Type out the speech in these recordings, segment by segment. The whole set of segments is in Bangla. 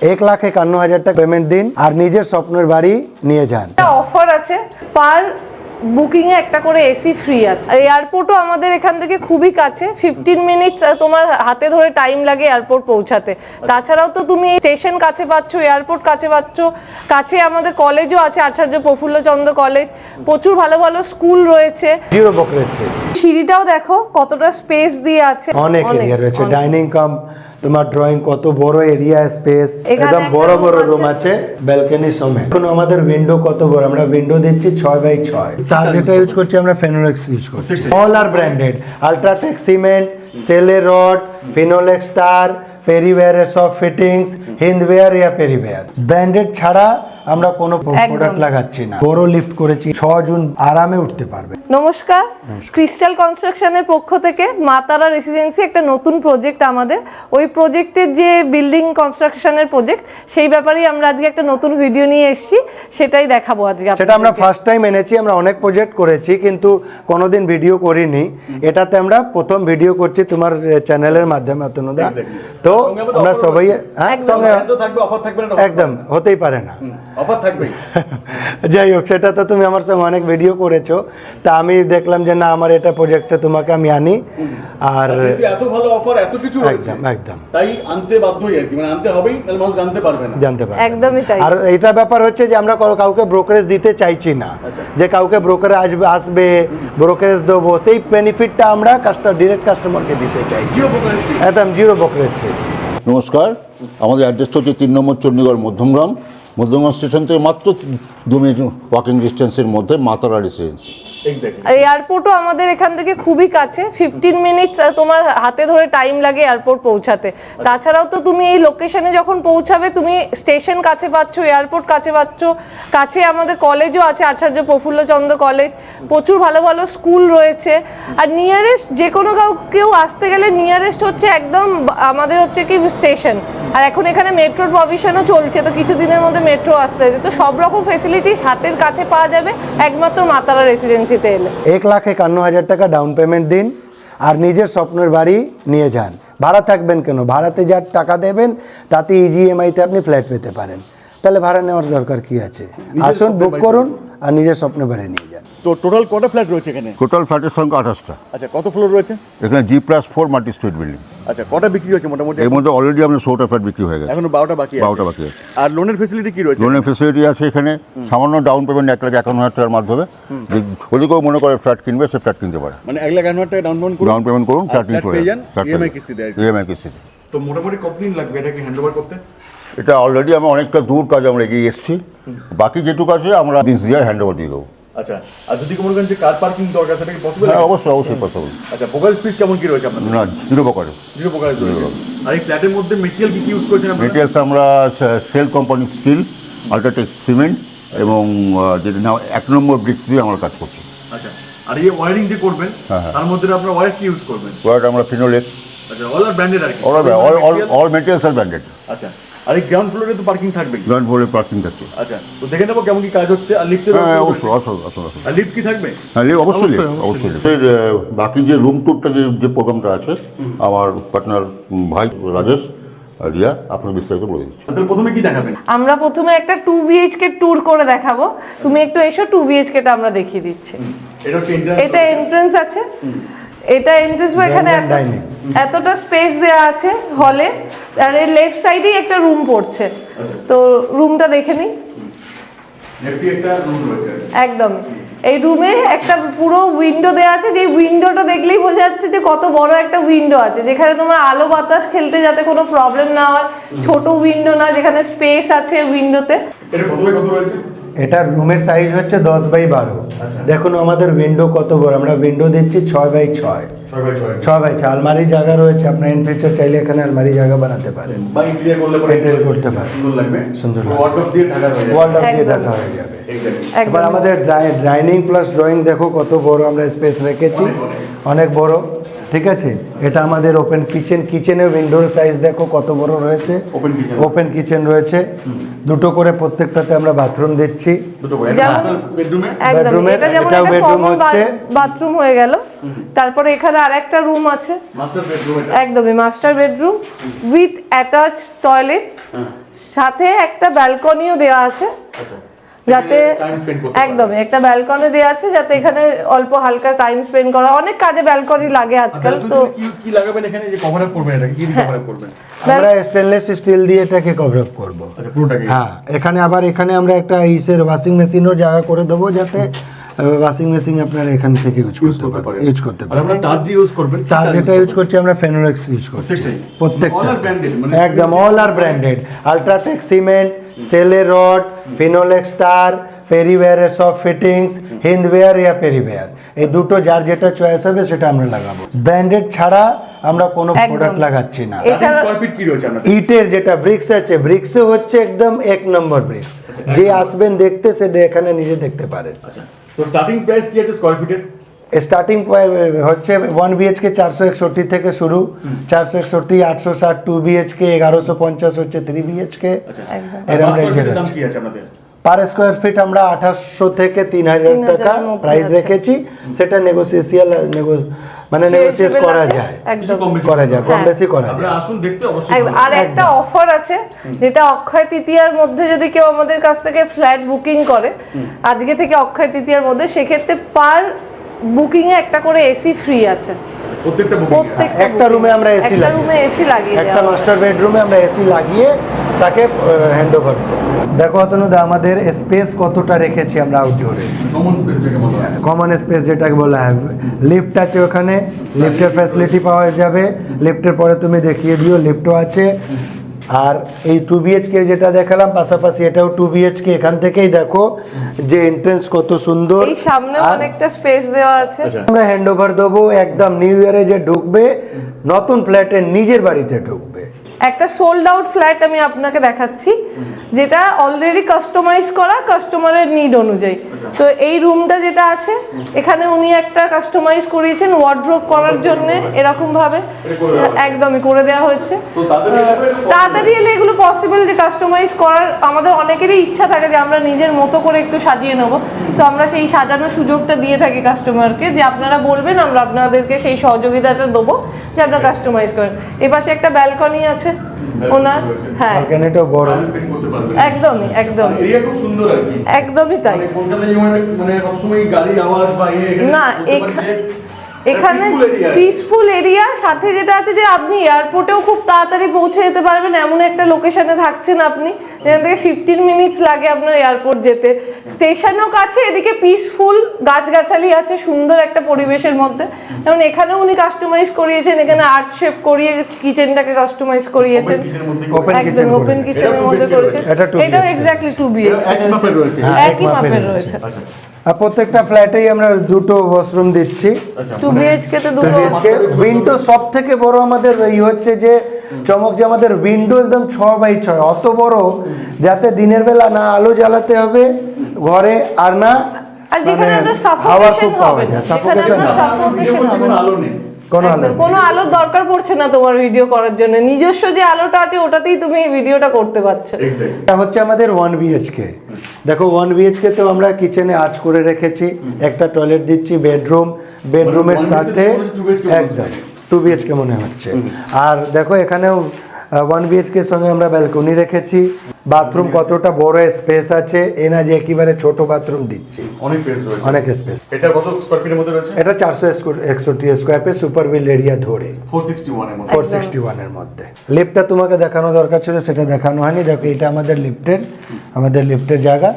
এক লাখ একান্ন হাজার টাকা পেমেন্ট দিন আর নিজের স্বপ্নের বাড়ি নিয়ে যান। অফার আছে পার বুকিং এ একটা করে এসি ফ্রি আছে। এয়ারপোর্টও আমাদের এখান থেকে খুবই কাছে ফিফটিন মিনিটস তোমার হাতে ধরে টাইম লাগে এয়ারপোর্ট পৌঁছাতে। তাছাড়াও তো তুমি স্টেশন কাছে পাচ্ছ এয়ারপোর্ট কাছে পাচ্ছ কাছে আমাদের কলেজও আছে আচার্য প্রফুল্লচন্দ্র কলেজ প্রচুর ভালো ভালো স্কুল রয়েছে। জিরো বকরেজ সিঁড়িটাও দেখো কতটা স্পেস দিয়ে আছে। অনেক এরিয়া রয়েছে ডাইনিং কাম তোমার ড্রয়িং কত বড় এরিয়া স্পেস একদম বড় বড় রুম আছে ব্যালকনি সমেত। এখন আমাদের উইন্ডো কত বড়? আমরা উইন্ডো দিচ্ছি ছয় বাই ছয়। তার যেটা ইউজ করছি আমরা ফেনোলেক্স ইউজ করছি। All are branded UltraTech cement সেলে রড ফিনোলেক্স স্টার পেরিওয়ারের সব ফিটিংস হিন্দওয়্যার ইয়া পেরিওয়ার ব্র্যান্ডেড ছাড়া আমরা কোনো প্রোডাক্ট লাগাচ্ছি না। বড় লিফট করেছি ছ জন আরামে উঠতে পারবে। নমস্কার। ক্রিস্টাল কনস্ট্রাকশনের পক্ষ থেকে মাতারা রেসিডেন্সি একটা নতুন প্রজেক্ট আমাদের। ওই প্রজেক্টের যে বিল্ডিং কনস্ট্রাকশনের প্রজেক্ট সেই ব্যাপারেই আমরা আজকে একটা নতুন ভিডিও নিয়ে এসেছি। সেটাই দেখাবো আজকে সেটা আমরা ফার্স্ট টাইম এনেছি আমরা অনেক প্রজেক্ট করেছি কিন্তু কোনোদিন ভিডিও করিনি। এটাতে আমরা প্রথম ভিডিও করছি তোমার চ্যানেলের মাধ্যমে অতনুদা। তো আমরা সবাই হ্যাঁ সঙ্গে Price তো থাকবে অফার থাকবে না একদম হতেই পারে না। অফার থাকবে যাই হোক সেটা তো তুমি আমার সঙ্গে অনেক ভিডিও করেছ তা আমি দেখলাম যে না আমার এটা প্রজেক্টে তোমাকে আমি আনি। আর এত ভালো অফার এত কিছু একদম একদম। তাই আনতে বাধ্যই আর কি। মানে আনতে হবেই নাহলে মানুষ জানতে পারবে না। জানতে পারবে একদমই তাই। আর এটা ব্যাপার হচ্ছে যে আমরা কাউকে ব্রোকারেজ দিতে চাইছি না। আচ্ছা। যে কাউকে ব্রোকারে আসবে আসবে ব্রোকারেজ দেবো সেই বেনিফিটটা আমরা কাস্টমার ডিরেক্ট কাস্টমারকে দিতে চাইছি। জিও ব্রোকারেজ একদম জিরো ব্রোকারেজ ফিস নমস্কার, আমাদের অ্যাড্রেসটা হচ্ছে তিন নম্বর চণ্ডীগড় মধ্যমগ্রাম মধ্যমগ্রাম স্টেশন থেকে মাত্র দু মিনিট ওয়াকিং ডিস্টেন্সের মধ্যে মাতারা রেসিডেন্সি এয়ারপোর্টও আমাদের এখান থেকে খুবই কাছে ফিফটিন মিনিটস তোমার হাতে ধরে টাইম লাগে এয়ারপোর্ট পৌঁছাতে। তাছাড়াও তো তুমি এই লোকেশনে যখন পৌঁছাবে, তুমি স্টেশন কাছে পাচ্ছ এয়ারপোর্ট কাছে পাচ্ছ, কাছে আমাদের কলেজও আছে, আচার্য প্রফুল্লচন্দ্র কলেজ প্রচুর ভালো ভালো স্কুল রয়েছে। আর নিয়ারেস্ট যে কোনো কাউ, কেউ আসতে গেলে নিয়ারেস্ট হচ্ছে একদম, আমাদের হচ্ছে কি স্টেশন আর এখন এখানে মেট্রোর প্রভিশনও চলছে, তো কিছুদিনের মধ্যে মেট্রো আসতে তো সব রকম ফেসিলিটিস হাতের কাছে পাওয়া যাবে, একমাত্র মাতারা রেসিডেন্সিতে এলে। এক লাখ একান্ন হাজার টাকা ডাউন পেমেন্ট দিন আর নিজের স্বপ্নের বাড়ি নিয়ে যান। ভাড়া থাকবেন কেন? ভাড়াতে যার টাকা দেবেন তাতে ইজিএমআইতে ইজি আপনি ফ্ল্যাট পেতে পারেন। তাহলে ভাড়া নেওয়ার দরকার কি আছে? আসুন বুক করুন আর নিজের স্বপ্নের বাড়ি নিয়ে যান। তো টোটাল কটা ফ্ল্যাট রয়েছে এখানে? টোটাল ফ্ল্যাটের সংখ্যা আঠাশটা। আচ্ছা কত ফ্লোর রয়েছে? এখানে G plus four multi street building আচ্ছা কটা বিক্রি হচ্ছে মোটামুটি? এর মধ্যে অলরেডি আমাদের ষোলোটা ফ্ল্যাট বিক্রি হয়ে গেছে। এখনও বারোটা বাকি বারোটা বাকি আছে। আর লোনের ফেসিলিটি কি রয়েছে? লোনের ফেসিলিটি আছে এখানে। সামান্য ডাউন পেমেন্ট এক লাখ একান্ন হাজার টাকার মাধ্যমে। যে যদি কেউ মনে করে ফ্ল্যাট কিনবে সে ফ্ল্যাট কিনতে পারে। মানে এক লাখ এক হাজার টাকা ডাউন পেমেন্ট করুন। ডাউন পেমেন্ট করুন ফ্ল্যাট কিনে flat চলে পেয়ে যান যান। EMI কিস্তিতে ইএমআই কিস্তিতে তো মোটামুটি কতদিন লাগবে এটাকে হ্যান্ড ওভার করতে? এটা অলরেডি আমরা অনেকটা দূর কাজ আমরা এগিয়ে এসেছি। বাকি যেটুকু আছে আমরা দিস দিয়ে হ্যান্ড ওভার দিয়ে দেবো। আচ্ছা আর যদি মনে করেন যে কার পার্কিং দরকার সেটা কি পসিবল হ্যাঁ অবশ্যই অবশ্যই পসিবল আচ্ছা ভোকাল স্পিচ কেমন কি রয়েছে আপনাদের? না জিরো বকারে জিরো ভোকাল আর এই ফ্ল্যাটের মধ্যে মেটেরিয়াল কি কি ইউজ করেছেন আপনারা? মেটেরিয়ালস আমরা SAIL company steel UltraTech cement এবং যেটা নাম এক নম্বর ব্রিক্স দিয়ে আমরা কাজ করছি। আচ্ছা আর এই ওয়ারিং যে করবেন হ্যাঁ, হ্যাঁ। তার মধ্যে আপনারা ওয়্যার কি ইউজ করবেন? ওয়ার্ড আমরা ফিনোলেক্স আচ্ছা অল আর ব্র্যান্ডেড আর কি। All all all materials are branded আচ্ছা আর এই গ্রাউন্ড ফ্লোরে তো পার্কিং থাকবেই। গ্রাউন্ড ফ্লোরে পার্কিং থাকছে। আচ্ছা তো দেখে নেব কেমন কি কাজ হচ্ছে আর লিফটের হ্যাঁ অবশ্যই অবশ্যই অবশ্যই অবশ্যই। আর লিফট কি থাকবে? হ্যাঁ লিভ- অবশ্যই অবশ্যই বাকি যে রুম ট্যুরটা যে যে প্রোগ্রামটা আছে আমার পার্টনার ভাই রাজেশ আর রিয়া আপনার বিস্তারিত বলে দিচ্ছি। প্রথমে কি দেখাবেন? আমরা প্রথমে একটা টু বিএইচকে ট্যুর করে দেখাবো। তুমি একটু এসো টু বিএইচকেটা আমরা দেখিয়ে দিচ্ছি। এটা এন্ট্রেন্স আছে। এটা এন্ট্রেন্স বা এখানে এতটা স্পেস দেওয়া আছে হলে আর এর লেফট সাইডেই একটা রুম পড়ছে। আচ্ছা। তো রুমটা দেখে নিই হেভি একটা রুম রয়েছে একদম। এই রুমে একটা পুরো উইন্ডো দেওয়া আছে। যে উইন্ডোটা দেখলেই বোঝা যাচ্ছে যে কত বড় একটা উইন্ডো আছে। যেখানে তোমার আলো বাতাস খেলতে যাতে কোনো প্রবলেম না হয়। ছোট উইন্ডো না যেখানে স্পেস আছে উইন্ডোতে এটা কত বাই কত রয়েছে? এটা রুমের সাইজ হচ্ছে দশ বাই বারো। আচ্ছা। দেখুন আমাদের উইন্ডো কত বড় আমরা উইন্ডো দিচ্ছি ছয় বাই ছয়। ছয় বাই ছয়। আলমারি জায়গা রয়েছে আপনার ইন ফিউচার চাইলে এখানে আলমারি জায়গা বানাতে পারেন। ইন্টেরিয়র করতে পারেন। সুন্দর লাগবে। সুন্দর। ওয়ার্ডরোব দিয়ে ঢাকা হয়ে যাবে। দিয়ে হয়ে. এবার আমাদের ডাইনিং প্লাস ড্রয়িং দেখো কত বড় আমরা স্পেস রেখেছি। অনেক, অনেক বড়। ঠিক আছে? এটা আমাদের ওপেন কিচেন কিচেনের উইন্ডোর সাইজ দেখো কত বড় রয়েছে। ওপেন কিচেন রয়েছে। দুটো করে প্রত্যেকটাতে আমরা বাথরুম দিচ্ছি। বেডরুমে এটাও হচ্ছে। বাথরুম হয়ে গেল। তারপরে এখানে আর একটা রুম আছে। মাস্টার বেডরুম এটা? একদমই master bedroom with attach toilet সাথে একটা ব্যালকনিও দেওয়া আছে। আচ্ছা। যাতে। একদমই একটা ব্যালকনি দেওয়া আছে যাতে এখানে অল্প হালকা টাইম স্পেন্ড করা অনেক কাজে ব্যালকনি লাগে আজকাল আচ্ছা, তো কি কি লাগাবেন এখানে? যে কভার আপ করবেন এটা কি দিয়ে কভার আপ করবেন? আমরা স্টেনলেস স্টিল দিয়ে এটাকে কভার আপ করব। আচ্ছা পুরোটাকে? হ্যাঁ এখানে আবার এখানে আমরা একটা ইসের ওয়াশিং মেশিনও জায়গা করে দেবো যাতে ওয়াশিং মেশিন আপনারা এখান থেকে ইউজ করতে পারেন ইউজ করতে পারেন। আমরা তার যে ইউজ করবেন তার যেটা ইউজ করছি আমরা ফেনোলেক্স ইউজ করছি। প্রত্যেকটা। মানে একদম all are branded UltraTech cement সেলে রড ফিনোলেক্স স্টার পেরিওয়ারের সব ফিটিংস হিন্দওয়্যার ইয়া পেরিওয়ার এই দুটো যার যেটা চয়েস হবে সেটা আমরা লাগাবো। ব্র্যান্ডেড ছাড়া আমরা কোনো প্রোডাক্ট লাগাচ্ছি না। ইটের যেটা ব্রিক্স আছে ব্রিক্সে হচ্ছে একদম এক নম্বর ব্রিক্স যে আসবেন দেখতে সেটা এখানে নিজে দেখতে পারেন। আচ্ছা তো স্টার্টিং প্রাইস কি আছে স্কোয়ার ফিটের স্টার্টিং হচ্ছে ওয়ান বিএচকে চারশো একষট্টি থেকে শুরু। চারশো একষট্টি আটশো ষাট টু বিএচকে এগারোশো পঞ্চাশ হচ্ছে থ্রি বিএচকে একদম। আর এরম পাঁচ range স্কোয়ার এর ফিটের দাম আছে। কি আছে আপনাদের? পার স্কোয়ার ফিট আমরা আঠাশশো থেকে তিন হাজার 3000 টাকা প্রাইস রেখেছি। সেটা নেগোসিয়েশিয়াল মানে নেগোসিয়েট করা যায়। একদম। করা যায় কম হ্যাঁ। বেশি করা যায়। আসুন দেখতে অবশ্যই আর একটা অফার আছে যেটা অক্ষয় তৃতীয়ার মধ্যে যদি কেউ আমাদের কাছ থেকে ফ্ল্যাট বুকিং করে আজকে থেকে অক্ষয় তৃতীয়ার মধ্যে সেক্ষেত্রে পার বুকিং এ একটা করে এসি ফ্রি আছে। প্রত্যেকটা একটা রুমে। আমরা AC একটা রুমে এসি লাগিয়ে একটা মাস্টার বেডরুমে আমরা এসি লাগিয়ে তাকে হ্যান্ড ওভার করব দেখো অতনুদা আমাদের স্পেস কতটা রেখেছি আমরা আউটডোরে কমন স্পেস যেটা বলা কমন স্পেস যেটাকে বলা হয়। লিফট আছে ওখানে। লিফটের ফ্যাসিলিটি পাওয়া যাবে। লিফটের পরে তুমি দেখিয়ে দিও লিফটও আছে। আর এই টু বিএচকে যেটা দেখালাম পাশাপাশি এটাও টু বিএচকে এখান থেকেই দেখো যে এন্ট্রেন্স কত সুন্দর। এই সামনেও অনেকটা স্পেস দেওয়া আছে। আচ্ছা। আমরা হ্যান্ড ওভার দেবো একদম নিউ ইয়ারে যে ঢুকবে নতুন ফ্ল্যাটে নিজের বাড়িতে ঢুকবে। একটা সোল্ড আউট ফ্ল্যাট আমি আপনাকে দেখাচ্ছি যেটা অলরেডি কাস্টমাইজ করা কাস্টমারের নিড অনুযায়ী। তো এই রুমটা যেটা আছে এখানে উনি একটা কাস্টমাইজ করিয়েছেন ওয়ার্ড্রোব করার জন্য এরকম ভাবে একদমই করে দেওয়া হয়েছে। তাড়াতাড়ি এলে এগুলো পসিবল যে কাস্টমাইজ করার আমাদের অনেকেরই ইচ্ছা থাকে যে আমরা নিজের মতো করে একটু সাজিয়ে নেব। তো আমরা সেই সাজানোর সুযোগটা দিয়ে থাকি কাস্টমারকে যে আপনারা বলবেন আমরা আপনাদেরকে সেই সহযোগিতাটা দেবো যে আপনারা কাস্টমাইজ করেন। এপাশে একটা ব্যালকনি আছে ওনার হ্যাঁ। ব্যালকনিটাও বড়। একদমই একদমই। একদম এরিয়া খুব সুন্দর আর কি। একদমই তাই। মানে কলকাতায় মানে সবসময় গাড়ি আওয়াজ বা ইয়ে না, এখানে একটা peaceful area। পিসফুল এরিয়া সাথে যেটা আছে যে আপনি এয়ারপোর্টেও খুব তাড়াতাড়ি পৌঁছে যেতে পারবেন এমন একটা লোকেশনে থাকছেন আপনি যেখান থেকে ফিফটিন মিনিটস লাগে আপনার এয়ারপোর্ট যেতে। স্টেশনও কাছে এদিকে পিসফুল গাছগাছালি আছে সুন্দর একটা পরিবেশের মধ্যে। যেমন এখানেও উনি কাস্টমাইজ করিয়েছেন এখানে আর্ট শেপ করিয়ে কিচেনটাকে কাস্টমাইজ করিয়েছেন। একদম ওপেন কিচেনের মধ্যে করেছেন। এটাও এক্স্যাক্টলি টু বিএইচকে একই মাপের রয়েছে। আচ্ছা আর প্রত্যেকটা ফ্ল্যাটেই আমরা দুটো ওয়াশরুম দিচ্ছি। আচ্ছা। টু বিএইচকে তে দুটো উইন্ডো সব থেকে বড় আমাদের এই হচ্ছে যে চমক যে আমাদের উইন্ডো একদম ছ বাই ছয় অত বড় যাতে দিনের বেলা না আলো জ্বালাতে হবে ঘরে আর না আর যেখানে মানে হাওয়া খুব পাওয়া যায় সাফোকেশন আলো নেই। কোনো আলো কোনো আলোর দরকার পড়ছে না তোমার ভিডিও করার জন্য। নিজস্ব যে আলোটা আছে ওটাতেই তুমি ভিডিওটা করতে পারছ। এটা হচ্ছে আমাদের ওয়ান বিএইচকে দেখো ওয়ান বিএচকে তো আমরা কিচেনে আর্চ করে রেখেছি। একটা টয়লেট দিচ্ছি বেডরুম বেডরুমের সাথে একদম টু বিএচকে মনে হচ্ছে। আর দেখো এখানেও ওয়ান বিএচকের সঙ্গে আমরা ব্যালকনি রেখেছি। বাথরুম কতটা বড় স্পেস আছে এনা যে একেবারে ছোট বাথরুম দিচ্ছি। অনেক স্পেস রয়েছে। অনেক স্পেস এটা কত স্কয়ার ফিটের মধ্যে রয়েছে? এটা চারশো একষট্টি square feet super built area ধরে। 461 এর মধ্যে। সিক্সটি মধ্যে। লিফটটা তোমাকে দেখানো দরকার ছিল সেটা দেখানো হয়নি। দেখো এটা আমাদের লিফটের আমাদের লিফটের জায়গা।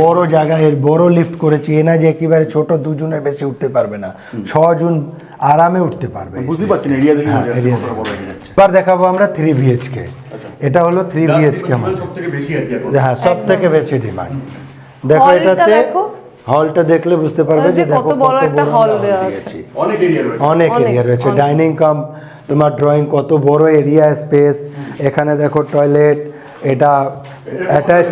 বড় জায়গা এর বড় লিফট করেছি। এনা যে একেবারে ছোট দুজনের বেশি উঠতে পারবে না। ছজন আরামে উঠতে পারবে। বুঝতে পারছেন এরিয়া দেখে হ্যাঁ, এবার দেখাবো আমরা থ্রি বিএইচকে। এটা হলো থ্রি বিএইচকে আমাদের। হ্যাঁ সব থেকে বেশি ডিমান্ড দেখো এটাতে হলটা দেখলে বুঝতে পারবে যে দেখো কত বড় একটা দেওয়া আছে। অনেক এরিয়া রয়েছে। অনেক এরিয়া রয়েছে। ডাইনিং কাম তোমার ড্রয়িং কত বড় এরিয়া স্পেস এখানে দেখো টয়লেট এটা অ্যাটাচ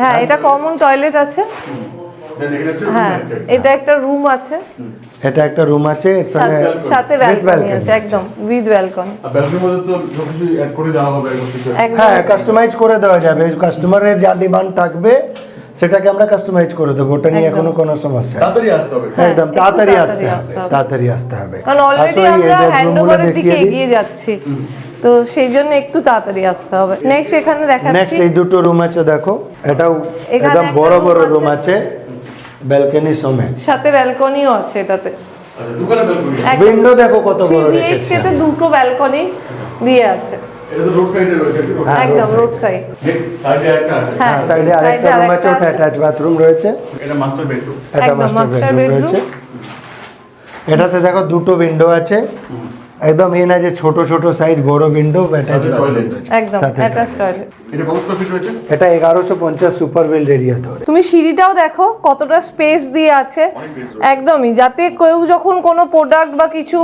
হ্যাঁ এটা কমন টয়লেট আছে। হ্যাঁ এটা একটা রুম আছে। এটা একটা রুম আছে এর সঙ্গে সাথে- ব্যালকনি আছে একদম উইথ ব্যালকনি ব্যালকনির মধ্যে তো সবকিছু অ্যাড করে দেওয়া হবে এরকম কিছু। একদম। হ্যাঁ কাস্টমাইজ করে দেওয়া যাবে। কাস্টমারের যা ডিমান্ড থাকবে সেটাকে আমরা কাস্টমাইজ করে দেবো। ওটা নিয়ে এখনও কোনো সমস্যা তাড়াতাড়ি আসতে হবে। হ্যাঁ, একদম তাড়াতাড়ি তাড়াতাড়ি আসতে হবে। তাড়াতাড়ি আসতে হবে। কারণ অলরেডি আমরা bedroom হ্যান্ডগুলো ওভারের দিকে এগিয়ে যাচ্ছি। তো সেই জন্য একটু তাড়াতাড়ি আসতে হবে। নেক্সট এখানে নেক্সট এই দুটো রুম আছে দেখো। এটাও একদম বড় বড় রুম আছে। ব্যালকনি সমেত। সাথে ব্যালকনিও আছে এটাতে। আচ্ছা উইন্ডো দেখো কত বড় রেখেছে। তে দুটো ব্যালকনি দিয়ে আছে। এটা তো রোড সাইডে রয়েছে হ্যাঁ, একদম রোড সাইড নেক্সট সাইডে একটা আছে। হ্যাঁ হ্যাঁ সাইডে আরেকটা রুম আছে ওটা অ্যাটাচ বাথরুম রয়েছে। এটা মাস্টার বেডরুম একটা মাস্টার বেডরুম রয়েছে। এটাতে দেখো দুটো উইন্ডো আছে। একদম এই না যে ছোট ছোট সাইজ বড় উইন্ডো অ্যাটাচ একদম অ্যাটাচ টয়লেট এটা কত স্কোয়ার ফিট রয়েছে? এটা এগারোশো পঞ্চাশ সুপার বিল্ড এরিয়া ধরে তুমি সিঁড়িটাও দেখো কতটা স্পেস দিয়ে আছে। একদমই যাতে কেউ যখন কোনো প্রোডাক্ট বা কিছু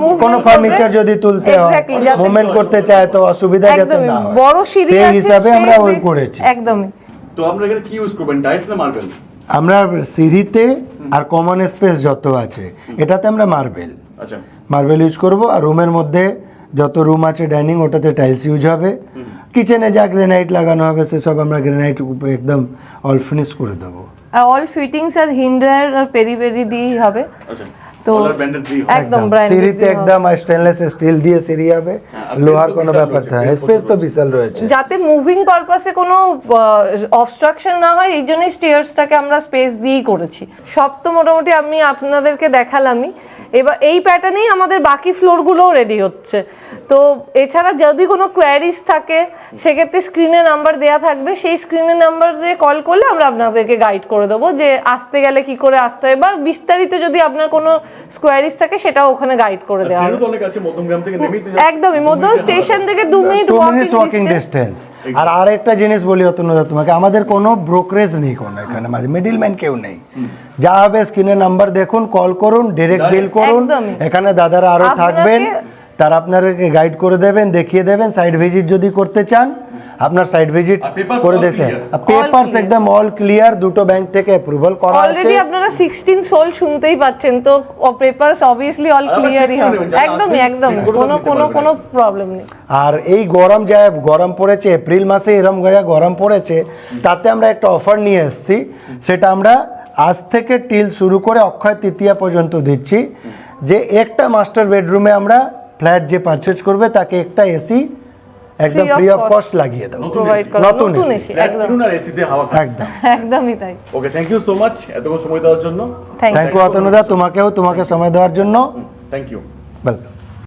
মুভ কোনো ফার্নিচার যদি তুলতে হয় মুভমেন্ট করতে চায় তো অসুবিধা যাতে না হয়। বড় সিঁড়ি আছে সেই হিসাবে আমরা ওই করেছি। একদমই। তো আপনারা এখানে কি ইউজ করবেন টাইলস না মার্বেল আমরা সিঁড়িতে আর কমন স্পেস যত আছে এটাতে আমরা মার্বেল আচ্ছা। মার্বেল ইউজ করব আর রুমের মধ্যে যত রুম আছে ডাইনিং ওটাতে টাইলস ইউজ হবে। কিচেনে যা গ্রেনাইট লাগানো হবে সেসব আমরা গ্রেনাইট একদম অল ফিনিশ করে দেবো। আর অল ফিটিংস আর হিন্ডার আর পেরি পেরি দিয়েই হবে। আচ্ছা। তো একদম সিঁড়িতে একদম স্টেনলেস স্টিল দিয়ে সিঁড়ি হবে। লোহার কোনো ব্যাপার থাকে। স্পেস তো বিশাল রয়েছে। যাতে মুভিং পারপাসে কোনো অবস্ট্রাকশন না হয় এই জন্যই স্টেয়ার্সটাকে আমরা স্পেস দিয়েই করেছি। সব তো মোটামুটি আমি আপনাদেরকে দেখালামই। এবার এই প্যাটার্নেই আমাদের বাকি ফ্লোরগুলোও রেডি হচ্ছে। তো এছাড়া যদি কোনো কোয়ারিজ থাকে সেক্ষেত্রে স্ক্রিনে নাম্বার দেওয়া থাকবে। সেই স্ক্রিনে নাম্বার দিয়ে কল করলে আমরা আপনাদেরকে গাইড করে দেবো যে আসতে গেলে কি করে আসতে হয় বা বিস্তারিত যদি আপনার কোনো কোয়ারিজ থাকে সেটাও ওখানে গাইড করে দেওয়া হবে। অনেক আছে মধ্যমগ্রাম থেকে নেমেই একদমই মধ্যম স্টেশন থেকে দু মিনিট ওয়াকিং ডিস্টেন্স আর আরেকটা জিনিস বলি অতনুদা তোমাকে আমাদের কোনো ব্রোকারেজ নেই কোনো এখানে মাঝে মিডিলম্যান কেউ নেই। যা হবে স্ক্রিনে নাম্বার দেখুন কল করুন ডিরেক্ট বিল করুন। এখানে দাদারা আরও থাকবেন তারা আপনাদেরকে গাইড করে দেবেন দেখিয়ে দেবেন সাইড ভিজিট যদি করতে চান। আপনার সাইড ভিজিট করে দেখতে পেপারস একদম অল ক্লিয়ার দুটো ব্যাংক থেকে অ্যাপ্রুভাল করা আছে। অলরেডি আপনারা সিক্সটিন সোল শুনতেই পাচ্ছেন তো পেপারস অবভিয়াসলি অল ক্লিয়ারই হবে। আসবেন, একদম কোনো কোনো কোনো প্রবলেম নেই। আর এই গরম যা গরম পড়েছে এপ্রিল মাসে এরম যা গরম পড়েছে তাতে আমরা একটা অফার নিয়ে এসেছি। সেটা আমরা আজ থেকে টিল শুরু করে অক্ষয় তৃতীয়া পর্যন্ত দিচ্ছি। যে একটা মাস্টার বেডরুমে আমরা ফ্ল্যাট যে পারচেজ করবে তাকে একটা এসি একদম ফ্রি অফ কস্ট লাগিয়ে দেবো প্রোভাইড করা নতুন এসি একদম। এসিতে হাওয়া একদম। একদমই তাই। Okay thank you so much এতক্ষণ সময় দেওয়ার জন্য। থ্যাংক থ্যাংক ইউ অতনুদা। তোমাকেও তোমাকে সময় দেওয়ার জন্য। Thank you welcome